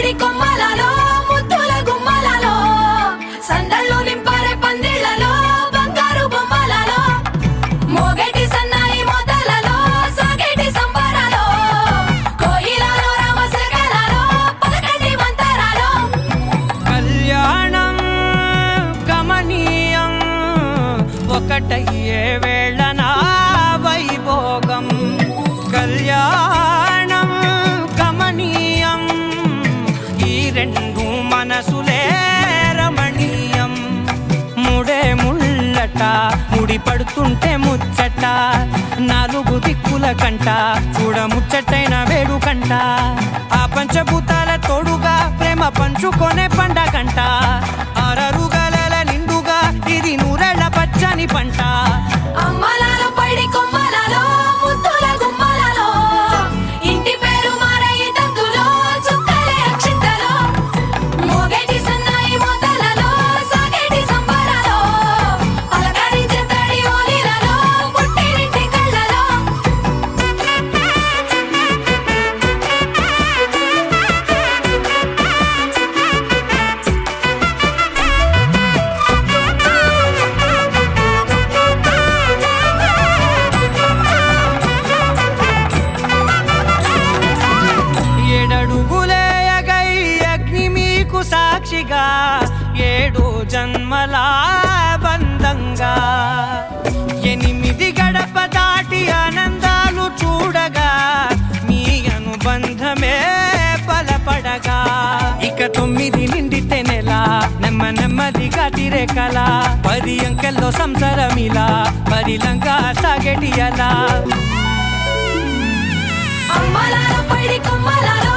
వేడి కొమ్మలలో ముద్దుల గుమ్మలలో సందళ్ళు నాలుగు దిక్కుల కంట చూడముచ్చటైన వేడు కంట. ఆ పంచభూతాల తోడుగా ప్రేమ పంచుకొనే పండ కంట ఆరరుగా కమలా బంధంగా ఎనిమిది గడప దాటి ఆనందాలు చూడగా మీ అనుబంధమే బలపడగా. ఇక తొమ్మిది నిండితే నెల నెమ్మ నెమ్మదిగా తిరేకల. పది అంకెల్లో సంసారం ఇలా పది పరిలంగా సాగటి అలా అమ్మలారు పడి కొమ్మలారో